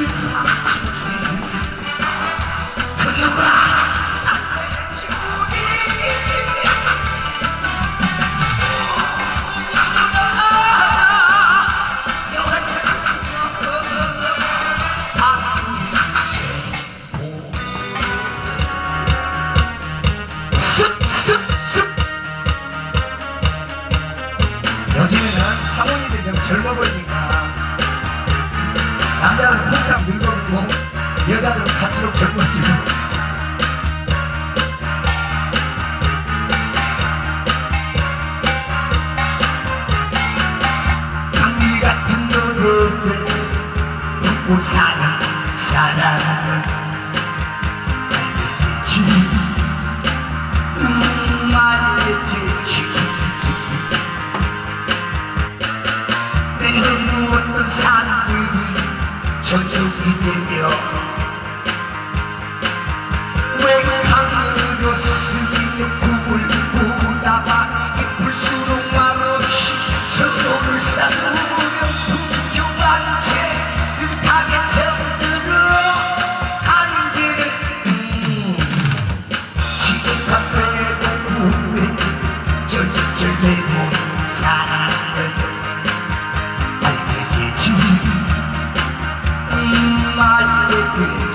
Ha ha ha! 알겠지 음 알겠지 내가 누웠던 산들이 저녁이 되며 알게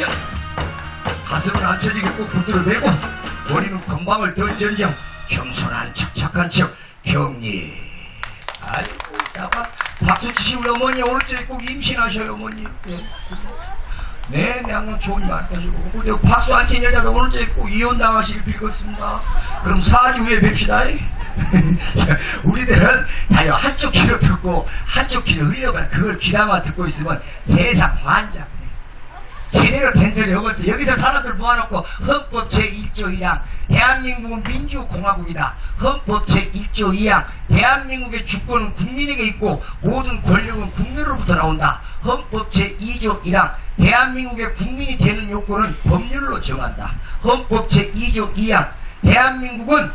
정렬 가슴은 앉혀지게 꼭 붙들어 매고 머리는 건방을 덜전정 겸손한 척 착한 척 형님 아이고 자봐 박수 치시 우리 어머니 오늘 저녁 꼭 임신하셔요 어머니 네, 네, 항상 좋은 말 하시고. 근데 박수 안 친 여자도 오늘 저녁 꼭 이혼당하시길 빌겠습니다. 그럼 4주 후에 뵙시다. 우리들은 다요 한쪽 귀로 듣고 한쪽 귀로 흘려가 그걸 귀담아 듣고 있으면 세상 환장. 제대로 된 소리 여기서 여기서 사람들 모아놓고 헌법 제1조 1항 대한민국은 민주공화국이다. 헌법 제1조 2항 대한민국의 주권은 국민에게 있고 모든 권력은 국민으로부터 나온다. 헌법 제2조 1항 대한민국의 국민이 되는 요건은 법률로 정한다. 헌법 제2조 2항 대한민국은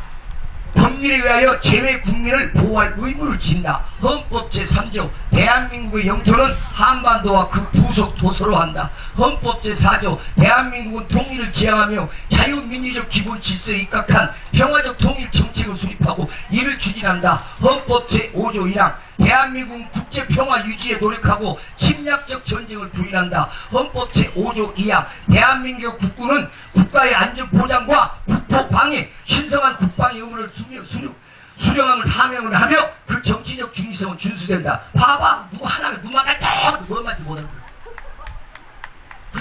법률에 의하여 제외 국민을 보호할 의무를 진다. 헌법 제3조 대한민국의 영토는 한반도와 그 부속 도서로 한다. 헌법 제4조 대한민국은 통일을 지향하며 자유민주적 기본 질서에 입각한 평화적 통일 정책을 수립하고 이를 추진한다. 헌법 제5조 1항 대한민국은 국제 평화 유지에 노력하고 침략적 전쟁을 부인한다. 헌법 제5조 2항 대한민국 국군은 국가의 안전 보장과 국토 방위, 신성한 국방 의무를 수며 수령. 수령함을 사명을 하며 그 정치적 중립성은 준수된다. 봐봐, 누구 하나가 누만 갈때 뭔 말인지 못하는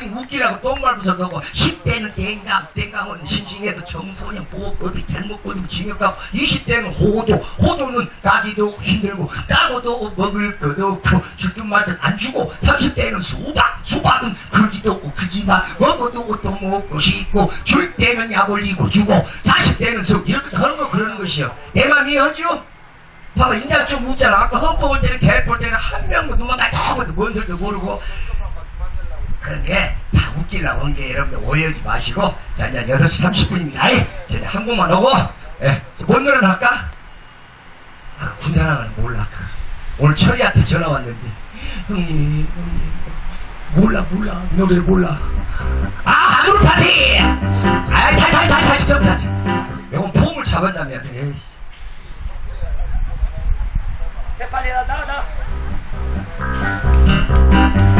그리 웃기라고 똥말 부서 너고 10대는 땡강, 땡강은 신싱해도 청소년 보호법이 잘못 걸리면 징역하고 20대는 호도, 호도는 따기도 힘들고 따고도 먹을 것도 없고 줄든 말든 안 주고 30대는 수박, 수박은 크기도 크지만 먹어도 또 먹고 싶고 줄 때는 약 올리고 주고 40대는 속 이렇게 하는 거 그러는 것이요. 내 맘이 어지요? 봐봐, 인자 좀 웃잖아. 아까 헌법 올 때는 개볼 때는 한 명도 누가 말도 하고 뭔 소리도 모르고 그런 게 다 웃기려고 온게 여러분들 오해하지 마시고 자 이제 6시 30분입니다. 자 이제 한 곡만 오고 예, 뭔 노래를 할까? 아, 군대 하나는 몰라. 오늘 철이한테 전화 왔는데 형님 형님 몰라 몰라. 노래를 몰라. 아 한글 파티! 아이 다시 다시 다시 다시 좀 다시. 이건 폼을 잡았다면 에이씨 빨리 나가 나가 나가 신나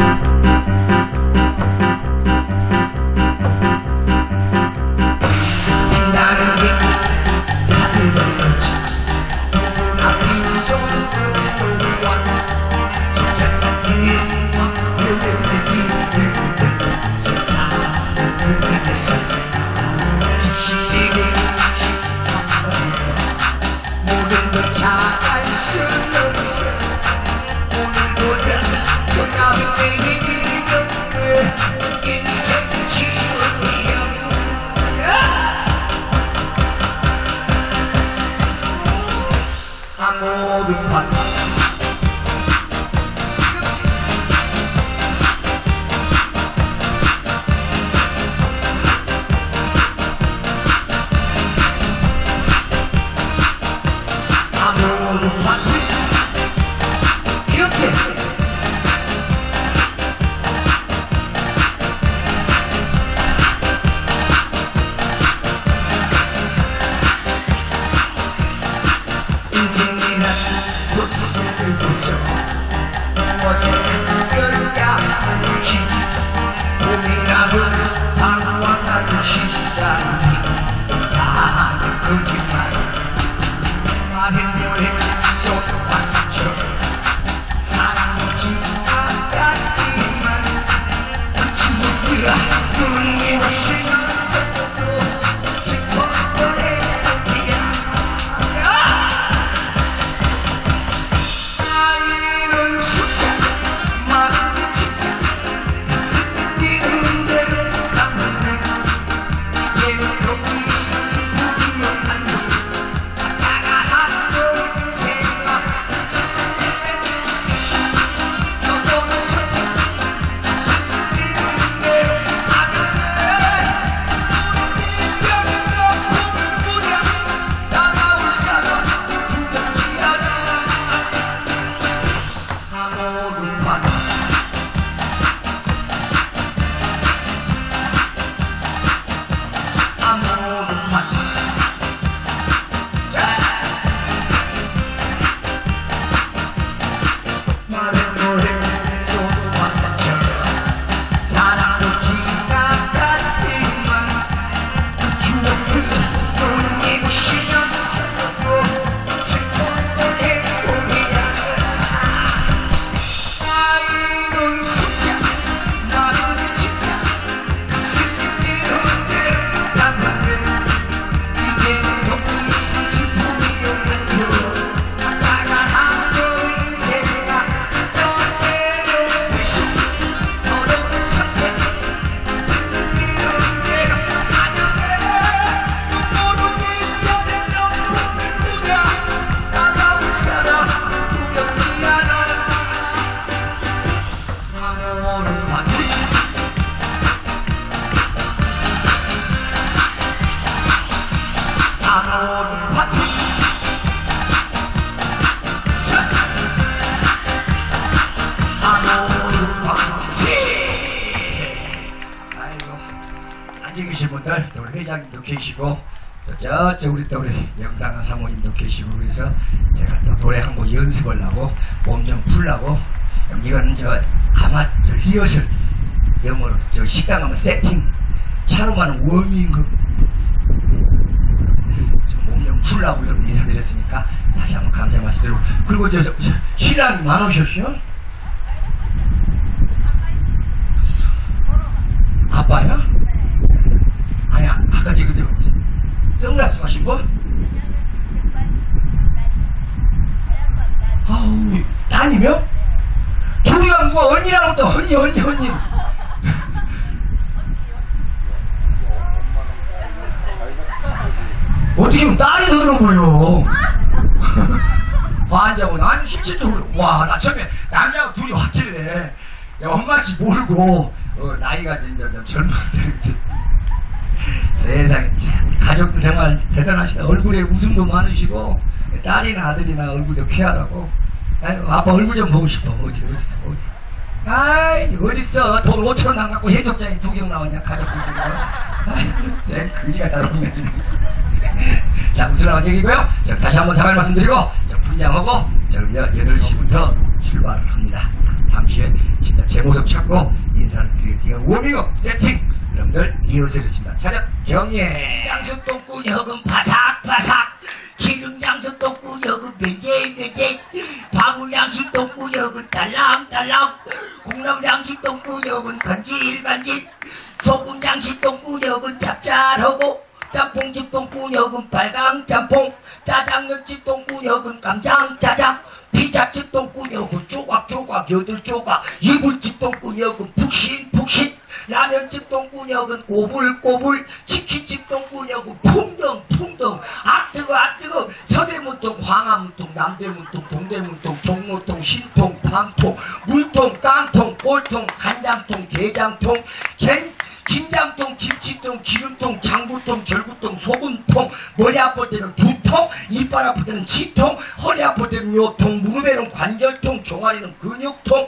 거짓말 사람들 또 우리 회장님도 계시고 또 저쪽 우리 또 우리 영상한 사모님도 계시고 그래서 제가 또 노래 한 곡 연습을 하고 몸 좀 풀라고 이거는 저 아마 저 리허설 영어로서 저 식당 가면 세팅 차로 가는 워밍업 몸좀 풀라고 이런 인사를 했으니까 다시 한번 감사의 말씀드리고 그리고 저, 저, 저 신랑이 많으셨어요? 아빠야? 지금 저 선글라스 마신 거? 아우 다니며? 둘이가 누가 언니라고 또 언니 언니 언니. 어떻게 보면 딸이 더 들어 보여 환자고 나는 실질적으로 와나 처음에 남자가 둘이 왔길래 야, 엄마인지 모르고 어, 나이가 진짜 좀 젊은 데 세상에 참 가족도 정말 대단하시다. 얼굴에 웃음도 많으시고 딸이나 아들이나 얼굴도 쾌활하고 아빠 얼굴 좀 보고 싶어. 어디 어딨어 어딨어 아이 어딨어? 돈 5천원 안 갖고 해적장이 두경 나왔냐 가족들끼리. 아이고 쌤 그지가 다 없네. 장수라는 얘기고요? 자, 다시 한번 사과를 말씀드리고 자, 분장하고 저 8시부터 출발을 합니다. 잠시 후에 진짜 제 모습 찾고 인사를 드리겠습니다. 워밍업 세팅 여러분들 리허설했습니다. 차렷 경례 장수똥꾸역은 바삭바삭. 기름장수 똥꾸역은 매제매제. 방울 양식 똥꾸역은 달랑달랑. 콩나물양식 똥꾸역은 간질간질. 소금 양식 똥꾸역은 짭짤하고. 짬뽕집 똥꾸역은 빨강 짬뽕. 짜장면집 똥꾸역은 깜장 짜장 피자집 똥꾸역은 조각조각 여덟 조각 이불집 똥꾸역은 푹신푹신 라면집 똥꾸역은 꼬불꼬불 치킨집 똥꾸역은 풍덩풍덩 아 뜨거 아 뜨거 서대문통 광화문통 남대문통 동대문통 종로통 신통 방통 물통 깡통 꼴통 간장통 게장통 겐 김장통, 김치통, 기름통, 장부통, 절구통, 소금통, 머리 아플 때는 두통, 이빨 아플 때는 치통, 허리 아플 때는 요통, 무릎에는 관절통, 종아리는 근육통,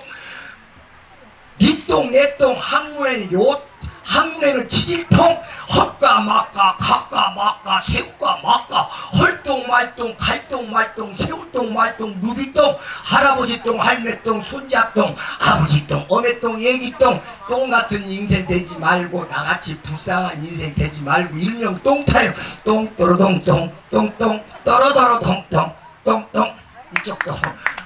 니똥, 내똥, 항문에는 요, 항문에는 치질통, 헛가, 막가, 각가, 막가, 새우가, 막가, 헐똥, 말똥, 갈똥, 말똥, 새우똥, 말똥, 누비똥, 할아버지똥, 할매똥, 손자똥, 아버지똥, 어매똥, 얘기똥, 똥 같은 인생 되지 말고, 나같이 불쌍한 인생 되지 말고, 일명 똥타요. 똥, 또로동똥, 똥똥, 떨어더러동똥, 똥똥, 이쪽도,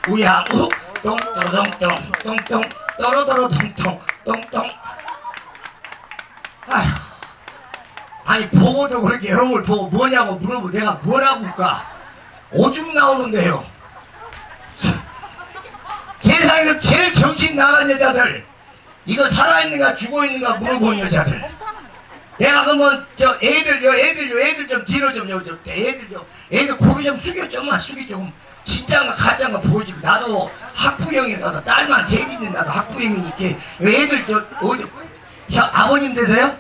우야우, 똥, 또로동똥, 똥똥, 떨어더러동똥, 똥똥, 아휴. 아니 보고도 그렇게 걸 보고 뭐냐고 물어보면 내가 뭐라고 할까? 오줌 나오는데요. 세상에서 제일 정신 나간 여자들 이거 살아있는가 죽어있는가 물어본 여자들. 내가 그러면 저 애들 요 애들 요 애들 좀 뒤로 좀 여저 애들 좀 애들 고개 좀 숙여 좀만 숙여 좀. 진짜인가 가짜인가 보여주고. 나도 학부형이 나도. 딸만 셋 있는 나도 학부형이니까. 애들 저 어디 형 아버님 되세요?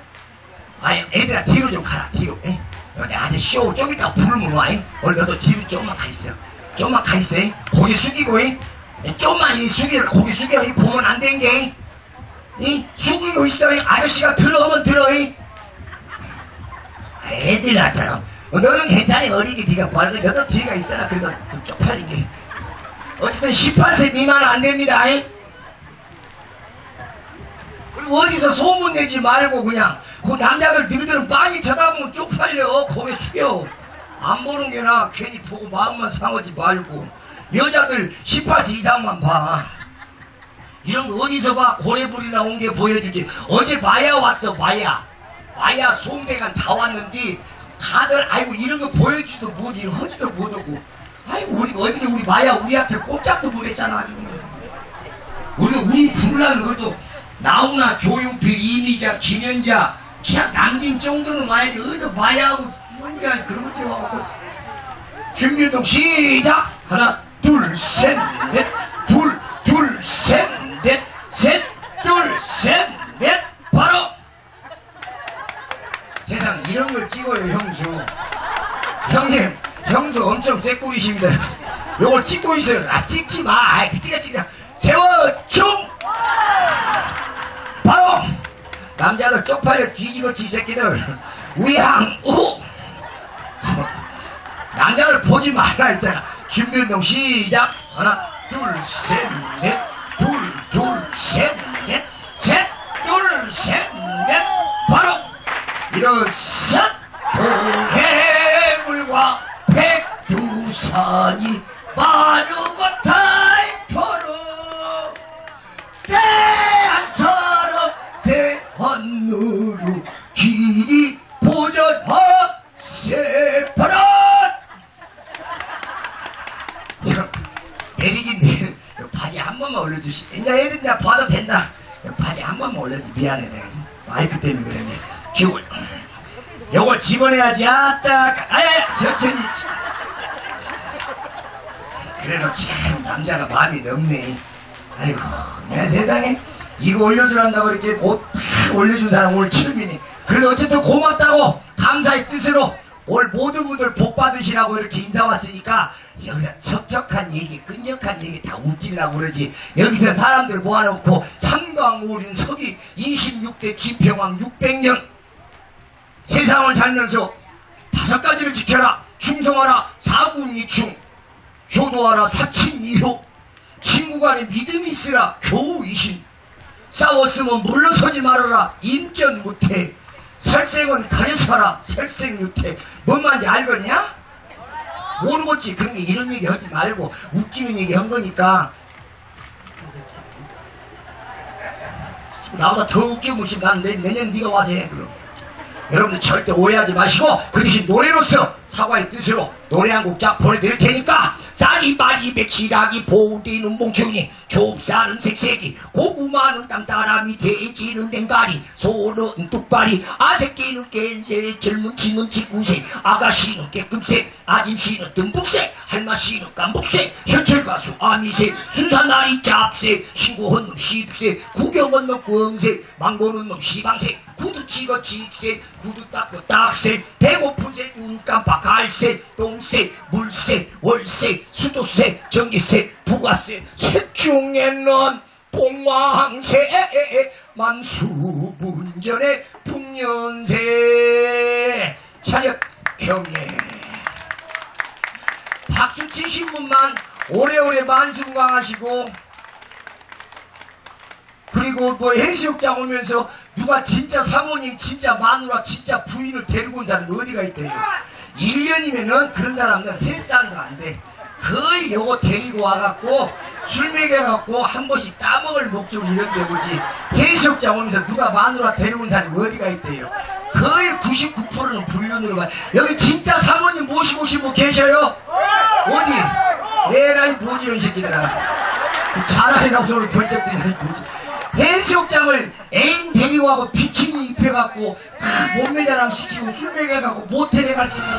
아니 애들아 뒤로 좀 가라 뒤로 에? 내 아저씨 쇼좀 이따 부르면 와 에? 얼른 너도 뒤로 조금만 가 있어 조금만 가 있어 에? 고개 숙이고 에? 에, 좀만 이 숙여 고개 숙여 이 보면 안 되는 게 이? 숙이고 있어 이? 아저씨가 들어오면 들어 이? 애들아 들어 어, 너는 괜찮아 어리게 네가 뭐하는 거야 너도 뒤가 있어라 그래도 좀 쪽팔리게 어쨌든 18세 미만 안 됩니다 이? 어디서 소문 내지 말고 그냥 그 남자들 너희들은 많이 쳐다보면 쪽팔려. 고개 숙여. 안 보는 게나 괜히 보고 마음만 상하지 말고. 여자들 18세 이상만 봐. 이런 거 어디서 봐? 고래불이나 온 게 보여주지. 어제 마야 왔어 마야. 마야 송대관 다 왔는데 다들 아이고 이런 거 보여주지도 못이 하지도 못하고. 아이고 우리 어떻게 우리 마야 우리한테 꼼짝도 못했잖아 우리 우리 부르려면 그래도 나훈아, 조용필, 이미자, 김연자, 취약 남진 정도는 와야지. 어디서 마야하고 순간 그런 것들 와갖고. 준비운동 시작! 하나 둘 셋 넷 둘 둘 셋 넷 셋 둘 셋 넷. 바로! 세상 이런 걸 찍어요 형수. 형님 형수 엄청 쎄꾸리십니다. 요걸 찍고 있어요. 아 찍지 마. 아이 그 찍어. 세워 총 바로 남자들 쪽팔려 뒤집어 치 새끼들 위항 우. 남자들 보지 말라 했잖아. 준비운동 시작. 하나 둘 셋 넷 둘 둘 셋 넷 셋 둘 셋 넷. 바로 일어 미안해 내가. 마이크 때문에 그랬네. 기울 요걸 집어내야지. 아따 아야 천천히. 그래도 참 남자가 마음이 넓네. 아이고 내 세상에 이거 올려주란다고 이렇게 옷팍 올려준 사람 오늘 처음이니. 그래도 어쨌든 고맙다고 감사의 뜻으로 올 모든 분들 복 받으시라고 이렇게 인사 왔으니까 여기서 적적한 얘기 끈적한 얘기 다 웃기려고 그러지. 여기서 사람들 모아놓고 삼광오린 서기 26대 진평왕 600년. 세상을 살면서 다섯 가지를 지켜라. 충성하라. 사군이충. 효도하라. 사친이효. 친구 간에 믿음이 있으라. 교우이신. 싸웠으면 물러서지 말아라. 임전무태 살색은 가려서라 살색유태. 뭔 말인지 알겠냐? 모르겠지. 그런 게 이런 얘기 하지 말고 웃기는 얘기 한 거니까. 나보다 더 웃기고 싶난 내, 내년 네가 와서 해. 그럼 여러분들 절대 오해하지 마시고 그 대신 노래로서 사과의 뜻으로 노래 한 곡 쫙 보내드릴 테니까 쌀이 말이 백시락이 보디는 몽충이 좁쌀은 색색이 고구마는 땅따라미 돼지는 댕가리 소는 뚝발이 아새끼는 깬새 젊은 치는 직구색 아가씨는 깨끔색 아짐씨는 듬북색 할마씨는 깜북색 현철 가수 아미색 순산아리 짭색 신고한 놈 십색 구경한 놈 구엉색 망보는 놈 시방색 구두 찍어 직색 구두 닦고 딱색 배고픈색 눈 깜빡 갈색 똥색 물색 월색 수도색 전기색 부가색 색 중에는 봉황색 만수문전의 풍년색. 차렷 경례 박수 치신 분만 오래오래 만수무강하시고 그리고 뭐 해수욕장 오면서 누가 진짜 사모님, 진짜 마누라, 진짜 부인을 데리고 온 사람이 어디가 있대요? 1년이면은 그런 사람은 세살도 안 돼. 거의 요거 데리고 와갖고 술 먹여갖고 한 번씩 따먹을 목적으로 이런 데 오지. 해수욕장 오면서 누가 마누라 데리고 온 사람이 어디가 있대요? 거의 99%는 불륜으로 가. 여기 진짜 사모님 모시고 분 계셔요? 어디? 내라 이 보지런 새끼들아. 그 자랑이라고 소리 벌쩍 대는 거지. 해수욕장을 애인 데리고 가고 비키니 입혀갖고 아, 몸매 자랑 시키고 술 먹여갖고 모텔에 갈 수 있는